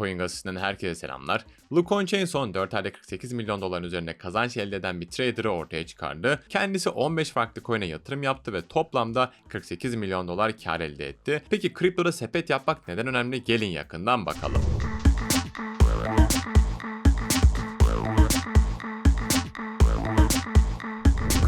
Coin gazetesinden herkese selamlar. Lucon Chain son 4 ayda 48 milyon doların üzerinde kazanç elde eden bir trader'ı ortaya çıkardı. Kendisi 15 farklı coin'e yatırım yaptı ve toplamda 48 milyon dolar kar elde etti. Peki kriptoda sepet yapmak neden önemli? Gelin yakından bakalım.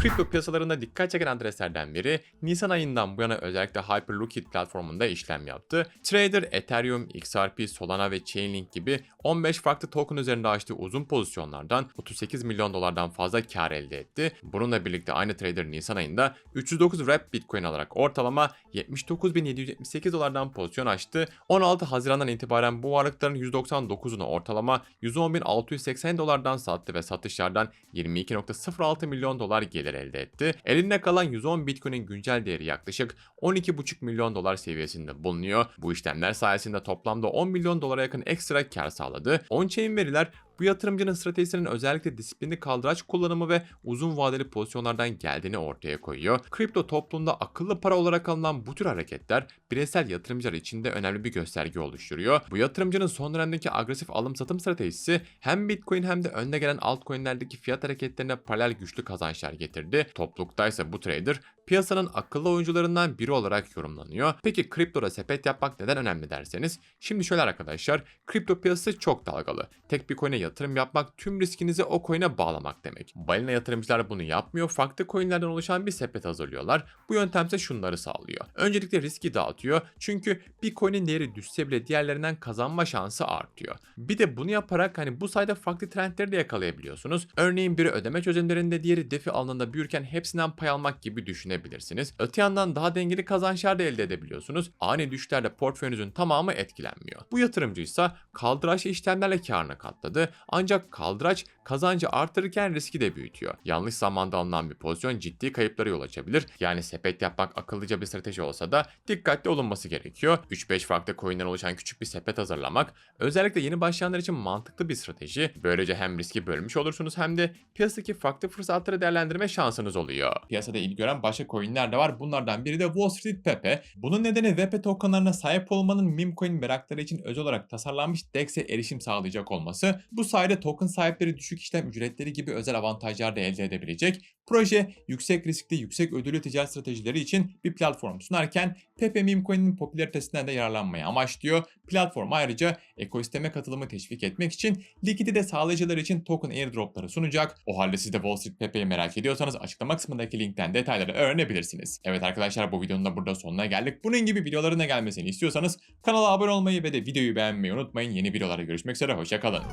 Kripto piyasalarında dikkat çeken adreslerden biri Nisan ayından bu yana özellikle Hyperliquid platformunda işlem yaptı. Trader Ethereum, XRP, Solana ve Chainlink gibi 15 farklı token üzerinde açtığı uzun pozisyonlardan 38 milyon dolardan fazla kar elde etti. Bununla birlikte aynı trader Nisan ayında 309 wrap Bitcoin alarak ortalama 79.778 dolardan pozisyon açtı. 16 Haziran'dan itibaren bu varlıkların 199'unu ortalama 110.680 dolardan sattı ve satışlardan 22.06 milyon dolar gelir elde etti. Elinde kalan 110 Bitcoin'in güncel değeri yaklaşık 12,5 milyon dolar seviyesinde bulunuyor. Bu işlemler sayesinde toplamda 10 milyon dolara yakın ekstra kar sağladı. On-chain veriler bu yatırımcının stratejisinin özellikle disiplinli kaldıraç kullanımı ve uzun vadeli pozisyonlardan geldiğini ortaya koyuyor. Kripto toplumda akıllı para olarak alınan bu tür hareketler bireysel yatırımcılar için de önemli bir gösterge oluşturuyor. Bu yatırımcının son dönemdeki agresif alım satım stratejisi hem Bitcoin hem de önde gelen altcoin'lerdeki fiyat hareketlerine paralel güçlü kazançlar getirdi. Toplulukta ise bu trader piyasanın akıllı oyuncularından biri olarak yorumlanıyor. Peki kriptoda sepet yapmak neden önemli derseniz, şimdi şöyle arkadaşlar, kripto piyasası çok dalgalı. Tek bir coin'e yatırım yapmak tüm riskinizi o coin'e bağlamak demek. Balina yatırımcılar bunu yapmıyor, farklı coin'lerden oluşan bir sepet hazırlıyorlar. Bu yöntem ise şunları sağlıyor. Öncelikle riski dağıtıyor çünkü bir coin'in değeri düşse bile diğerlerinden kazanma şansı artıyor. Bir de bunu yaparak hani bu sayede farklı trendleri de yakalayabiliyorsunuz. Örneğin biri ödeme çözümlerinde diğeri defi alanında büyürken hepsinden pay almak gibi düşünebilirsiniz. Öte yandan daha dengeli kazançlar da elde edebiliyorsunuz. Ani düşüşlerde portföyünüzün tamamı etkilenmiyor. Bu yatırımcı ise kaldıraçlı işlemlerle karını katladı. Ancak kaldıraç kazancı artırırken riski de büyütüyor. Yanlış zamanda alınan bir pozisyon ciddi kayıplara yol açabilir. Yani sepet yapmak akıllıca bir strateji olsa da dikkatli olunması gerekiyor. 3-5 farklı coin'den oluşan küçük bir sepet hazırlamak özellikle yeni başlayanlar için mantıklı bir strateji. Böylece hem riski bölmüş olursunuz hem de piyasadaki farklı fırsatları değerlendirme şansınız oluyor. Piyasada ilgi gören başka coin'ler de var. Bunlardan biri de Wall Street Pepe. Bunun nedeni WP tokenlarına sahip olmanın meme coin merakları için özel olarak tasarlanmış DEX'e erişim sağlayacak olması. Bu sayede token sahipleri düşük işlem ücretleri gibi özel avantajlar da elde edebilecek. Proje yüksek riskli, yüksek ödüllü ticaret stratejileri için bir platform sunarken Pepe Meme Coin'in popülaritesinden de yararlanmayı amaçlıyor. Platform ayrıca ekosisteme katılımı teşvik etmek için likidite sağlayıcılar için token airdropları sunacak. O halde siz de Wall Street Pepe'yi merak ediyorsanız açıklama kısmındaki linkten detayları öğrenebilirsiniz. Evet arkadaşlar bu videonun da burada sonuna geldik. Bunun gibi videoların da gelmesini istiyorsanız kanala abone olmayı ve de videoyu beğenmeyi unutmayın. Yeni videolarda görüşmek üzere hoşçakalın.